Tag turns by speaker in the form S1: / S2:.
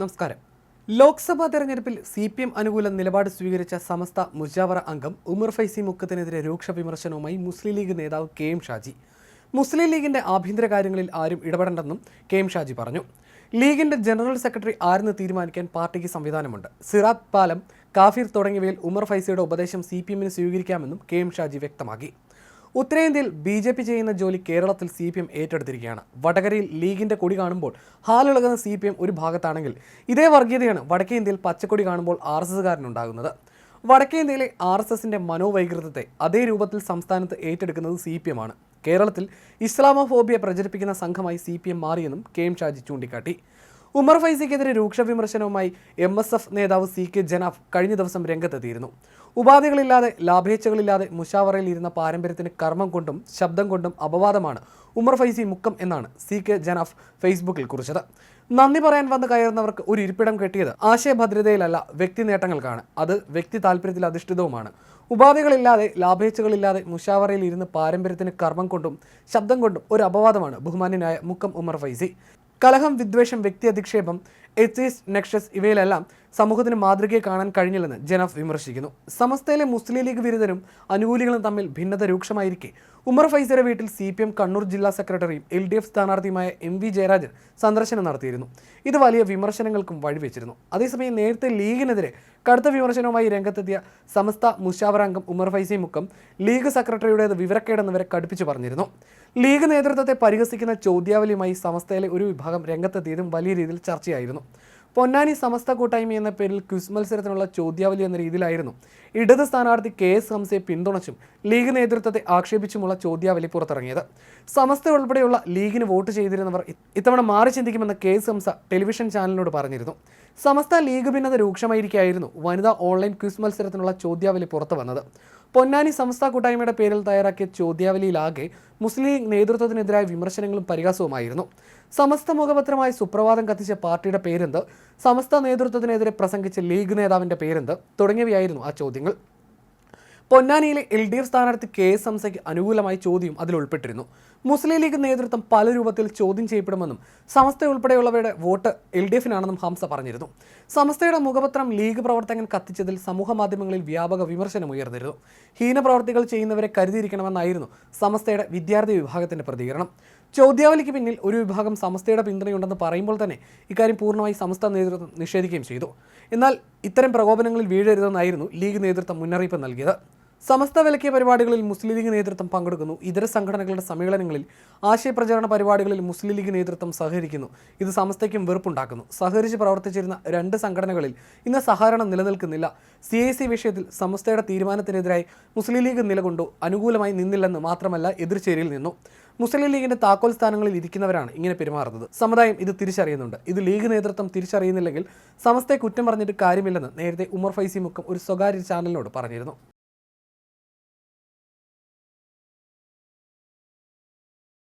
S1: നമസ്കാരം. ലോക്സഭാ തെരഞ്ഞെടുപ്പിൽ C P M അനുകൂല നിലപാട് സ്വീകരിച്ച സമസ്ത മുജാവറ അംഗം ഉമർ ഫൈസി മുക്കത്തിനെതിരെ രൂക്ഷ വിമർശനവുമായി മുസ്ലിം ലീഗ് നേതാവ് കെ എം ഷാജി. മുസ്ലിം ലീഗിന്റെ ആഭ്യന്തര കാര്യങ്ങളിൽ ആരും ഇടപെടണ്ടെന്നും കെ എം ഷാജി പറഞ്ഞു. ലീഗിന്റെ ജനറൽ സെക്രട്ടറി ആരെന്ന് തീരുമാനിക്കാൻ പാർട്ടിക്ക് സംവിധാനമുണ്ട്. സിറാത്ത് പാലം കാഫിർ തുടങ്ങിയവയിൽ ഉമർ ഫൈസിയുടെ ഉപദേശം സി പി എമ്മിന് സ്വീകരിക്കാമെന്നും കെ എം ഷാജി വ്യക്തമാക്കി. ഉത്തരേന്ത്യയിൽ ബി ജെ പി ചെയ്യുന്ന ജോലി കേരളത്തിൽ സി പി എം ഏറ്റെടുത്തിരിക്കുകയാണ്. വടകരയിൽ ലീഗിന്റെ കൊടി കാണുമ്പോൾ ഹാലിളകുന്ന സി പി എം ഒരു ഭാഗത്താണെങ്കിൽ ഇതേ വർഗീയതയാണ് വടക്കേ ഇന്ത്യയിൽ പച്ചക്കൊടി കാണുമ്പോൾ ആർ എസ് എസ്സുകാരനുണ്ടാകുന്നത് വടക്കേ ഇന്ത്യയിലെ ആർ എസ് എസിന്റെ മനോവൈകൃതത്തെ അതേ രൂപത്തിൽ സംസ്ഥാനത്ത് ഏറ്റെടുക്കുന്നത് സി പി എം ആണ്. കേരളത്തിൽ ഇസ്ലാമോഫോബിയ പ്രചരിപ്പിക്കുന്ന സംഘമായി സി പി എം മാറിയെന്നും കെ എം ഷാജി ചൂണ്ടിക്കാട്ടി. ഉമർ ഫൈസിക്കെതിരെ രൂക്ഷ വിമർശനവുമായി എം എസ് എഫ് നേതാവ് സി കെ ജനാഫ് കഴിഞ്ഞ ദിവസം രംഗത്തെത്തിയിരുന്നു. ഉപാധികളില്ലാതെ ലാഭേച്ഛകളില്ലാതെ മുഷാവറയിൽ ഇരുന്ന പാരമ്പര്യത്തിന് കർമ്മം കൊണ്ടും ശബ്ദം കൊണ്ടും അപവാദമാണ് ഉമർ ഫൈസി മുക്കം എന്നാണ് സി കെ ജനാഫ് ഫേസ്ബുക്കിൽ കുറിച്ചത്. നന്ദി പറയാൻ വന്ന് കയറുന്നവർക്ക് ഒരു ഇരിപ്പിടം കെട്ടിയത് ആശയഭദ്രതയിലല്ല വ്യക്തി നേട്ടങ്ങൾക്കാണ്. അത് വ്യക്തി താല്പര്യത്തിൽ അധിഷ്ഠിതവുമാണ്. ഉപാധികളില്ലാതെ ലാഭേച്ഛകളില്ലാതെ മുഷാവറയിൽ ഇരുന്ന് പാരമ്പര്യത്തിന് കർമ്മം കൊണ്ടും ശബ്ദം കൊണ്ടും ഒരു അപവാദമാണ് ബഹുമാന്യനായ മുക്കം ഉമർ ഫൈസി. കലഹം വിദ്വേഷം വ്യക്തി അധിക്ഷേപം എത്തിസ് നെക്ഷസ് ഇവയിലെല്ലാം സമൂഹത്തിന് മാതൃകയെ കാണാൻ കഴിഞ്ഞില്ലെന്ന് ജനഫ് വിമർശിക്കുന്നു. സമസ്തയിലെ മുസ്ലിം ലീഗ് വിരുദ്ധരും അനുകൂലികളും തമ്മിൽ ഭിന്നത രൂക്ഷമായിരിക്കെ. ഉമർ ഫൈസയുടെ വീട്ടിൽ സി പി എം കണ്ണൂർ ജില്ലാ സെക്രട്ടറിയും എൽ ഡി എഫ് സ്ഥാനാർത്ഥിയുമായ എം വി ജയരാജൻ സന്ദർശനം നടത്തിയിരുന്നു. ഇത് വലിയ വിമർശനങ്ങൾക്കും വഴിവെച്ചിരുന്നു. അതേസമയം നേരത്തെ ലീഗിനെതിരെ കടുത്ത വിമർശനവുമായി രംഗത്തെത്തിയ സമസ്ത മുഷാവർ അംഗം ഉമർ ഫൈസി മുക്കം ലീഗ് സെക്രട്ടറിയുടേത് വിവരക്കേടെന്നവരെ കടുപ്പിച്ചു പറഞ്ഞിരുന്നു. ലീഗ് നേതൃത്വത്തെ പരിഹസിക്കുന്ന ചോദ്യാവലിയുമായി സമസ്തയിലെ ഒരു വിഭാഗം രംഗത്തെത്തിയതും വലിയ രീതിയിൽ ചർച്ചയായിരുന്നു. പൊന്നാനി സമസ്ത കൂട്ടായ്മ എന്ന പേരിൽ ക്വിസ് മത്സരത്തിനുള്ള ചോദ്യാവലി എന്ന രീതിയിലായിരുന്നു. ഇടത് സ്ഥാനാർത്ഥി കെ എസ് ഹംസയെ പിന്തുണച്ചും ലീഗ് നേതൃത്വത്തെ ആക്ഷേപിച്ചുമുള്ള ചോദ്യാവലി പുറത്തിറങ്ങിയത്. സമസ്ത ഉൾപ്പെടെയുള്ള ലീഗിന് വോട്ട് ചെയ്തിരുന്നവർ ഇത്തവണ മാറി ചിന്തിക്കുമെന്ന് കെ എസ് ഹംസ ടെലിവിഷൻ ചാനലിനോട് പറഞ്ഞിരുന്നു. സമസ്ത ലീഗ് ഭിന്നത രൂക്ഷമായിരിക്കായിരുന്നു വനിതാ ഓൺലൈൻ ക്വിസ് മത്സരത്തിനുള്ള ചോദ്യാവലി പുറത്തു വന്നത് പൊന്നാനി സംസ്ഥാ കൂട്ടായ്മയുടെ പേരിൽ തയ്യാറാക്കിയ ചോദ്യാവലിയിലാകെ മുസ്ലിം ലീഗ് നേതൃത്വത്തിനെതിരായ വിമർശനങ്ങളും പരിഹാസവുമായിരുന്നു. സമസ്ത മുഖപത്രമായി സുപ്രഭാതം കത്തിച്ച പാർട്ടിയുടെ പേരെന്ത്? സമസ്ത നേതൃത്വത്തിനെതിരെ പ്രസംഗിച്ച ലീഗ് നേതാവിന്റെ പേരെന്ത്? തുടങ്ങിയവയായിരുന്നു ആ ചോദ്യങ്ങൾ. പൊന്നാനിയിലെ എൽ ഡി എഫ് സ്ഥാനാർത്ഥി കെ എസ് ഹംസയ്ക്ക് അനുകൂലമായി ചോദ്യം അതിൽ ഉൾപ്പെട്ടിരുന്നു. മുസ്ലിം ലീഗ് നേതൃത്വം പല രൂപത്തിൽ ചോദ്യം ചെയ്യപ്പെടുമെന്നും സമസ്ത ഉൾപ്പെടെയുള്ളവരുടെ വോട്ട് എൽ ഡി എഫിനാണെന്നും ഹംസ പറഞ്ഞിരുന്നു. സമസ്തയുടെ മുഖപത്രം ലീഗ് പ്രവർത്തകൻ കത്തിച്ചതിൽ സമൂഹ മാധ്യമങ്ങളിൽ വ്യാപക വിമർശനം ഉയർന്നിരുന്നു. ഹീനപ്രവർത്തികൾ ചെയ്യുന്നവരെ കരുതിയിരിക്കണമെന്നായിരുന്നു സമസ്തയുടെ വിദ്യാർത്ഥി വിഭാഗത്തിന്റെ പ്രതികരണം. ചോദ്യാവലിക്ക് പിന്നിൽ ഒരു വിഭാഗം സമസ്തയുടെ പിന്തുണയുണ്ടെന്ന് പറയുമ്പോൾ തന്നെ ഇക്കാര്യം പൂർണമായി സമസ്ത നേതൃത്വം നിഷേധിക്കുകയും ചെയ്തു. എന്നാൽ ഇത്തരം പ്രകോപനങ്ങളിൽ വീഴരുതെന്നായിരുന്നു ലീഗ് നേതൃത്വം മുന്നറിയിപ്പ് നൽകിയത്. സമസ്ത വിലക്കിയ പരിപാടികളിൽ മുസ്ലിം ലീഗ് നേതൃത്വം പങ്കെടുക്കുന്നു. ഇതര സംഘടനകളുടെ സമ്മേളനങ്ങളിൽ ആശയപ്രചാരണ പരിപാടികളിൽ മുസ്ലിം ലീഗ് നേതൃത്വം സഹകരിക്കുന്നു. ഇത് സമസ്തയ്ക്കും വെറുപ്പുണ്ടാക്കുന്നു. സഹകരിച്ച് പ്രവർത്തിച്ചിരുന്ന രണ്ട് സംഘടനകളിൽ ഇന്ന് സഹകരണം നിലനിൽക്കുന്നില്ല. സി ഐ സി വിഷയത്തിൽ സമസ്തയുടെ തീരുമാനത്തിനെതിരായി മുസ്ലിം ലീഗ് നിലകൊണ്ടു അനുകൂലമായി നിന്നില്ലെന്ന് മാത്രമല്ല എതിർചേരിയിൽ നിന്നു. മുസ്ലിം ലീഗിന്റെ താക്കോൽ സ്ഥാനങ്ങളിൽ ഇരിക്കുന്നവരാണ് ഇങ്ങനെ പെരുമാറുന്നത്. സമുദായം ഇത് തിരിച്ചറിയുന്നുണ്ട്. ഇത് ലീഗ് നേതൃത്വം തിരിച്ചറിയുന്നില്ലെങ്കിൽ സമസ്തയെ കുറ്റം പറഞ്ഞിട്ട് കാര്യമില്ലെന്ന് നേരത്തെ ഉമർ ഫൈസി മുക്കം ഒരു സ്വകാര്യ ചാനലിനോട് പറഞ്ഞിരുന്നു.